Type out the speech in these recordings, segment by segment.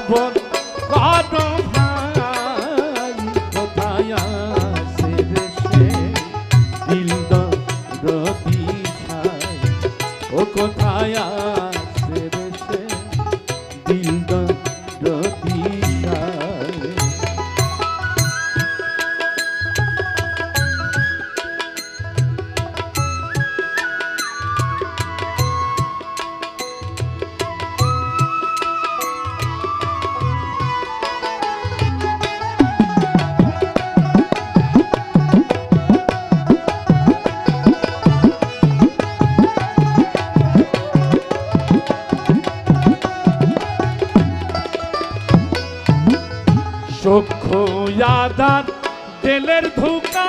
খবর আদার তেলের ধোকা।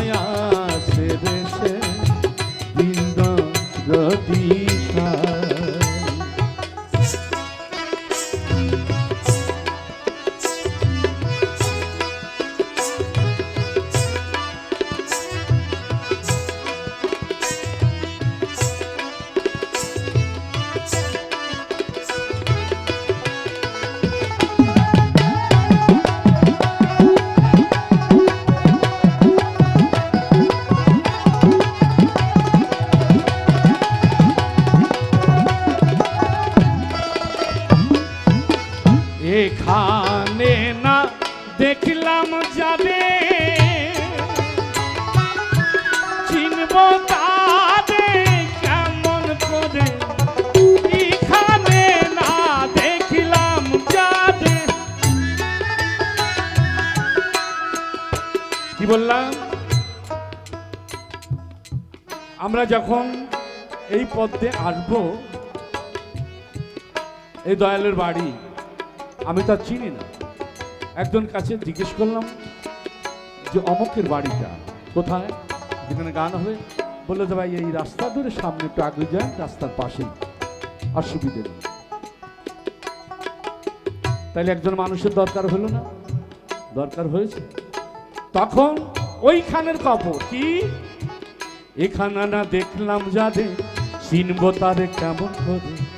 এখানে না দেখলাম যাবে চিনব কেমন না দেখলাম কি বললাম আমরা যখন এই পথে আসব, এই দয়ালের বাড়ি আমি তার চিনি না। একজন কাছে জিজ্ঞেস করলাম যে, অমকের বাড়িটা কোথায়? যেখানে গান হবে। বলল যে, ভাই, এই রাস্তা ধরে সামনে একটু আগে যান, রাস্তার পাশেই। অসুবিধে নেই। তাইলে একজন মানুষের দরকার হলো না? দরকার হয়েছে। তখন ওইখানের কবর কি? এখানে না দেখলাম যাদের, চিনব তারে কেমন করে?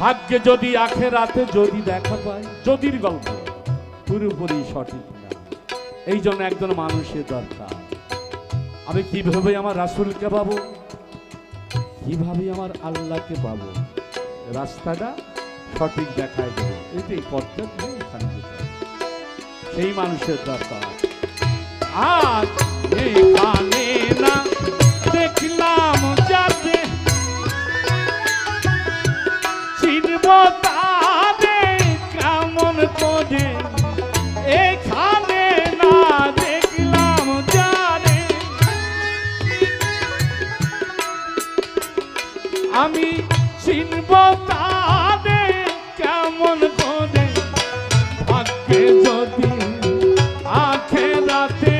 ভাগ্যে যদি আখে রাতে যদি দেখা পায় যদির গল্প, পুরোপুরি সঠিক না। এই জন্য একজন মানুষের দরকার। আমি কীভাবে আমার রাসুলকে পাবো? কীভাবে আমার আল্লাহকে পাবো? রাস্তাটা সঠিক দেখায় দেবে। এটাই হবে। সেই মানুষের দরকার। আজ এখানে না, দেখলাম আমি চিনব তারে কেমন করে? ভাগ্যে যদি আখে রাতে।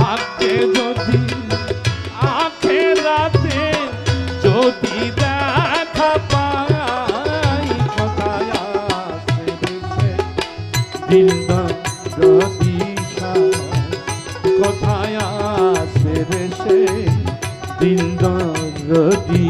ভাগ্যে যদি আখে রাতে যদি দেখা পাই দিলদা রদিশা কোথায় আসে রে সে? দিন রদিশা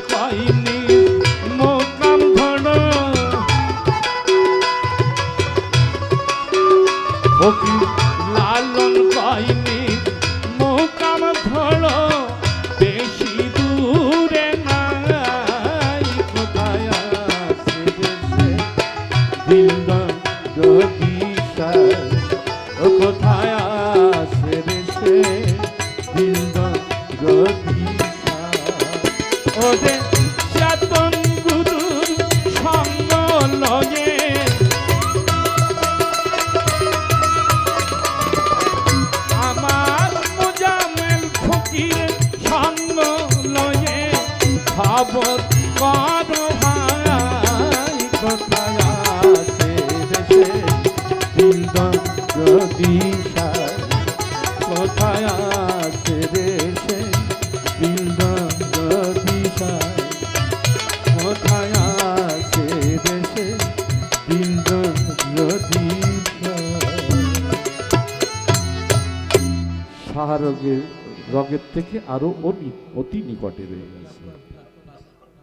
ওকি খবর কর ভাই কোথায় আছে থেকে আরও অতি অতি নিকটে রয়ে গেছে।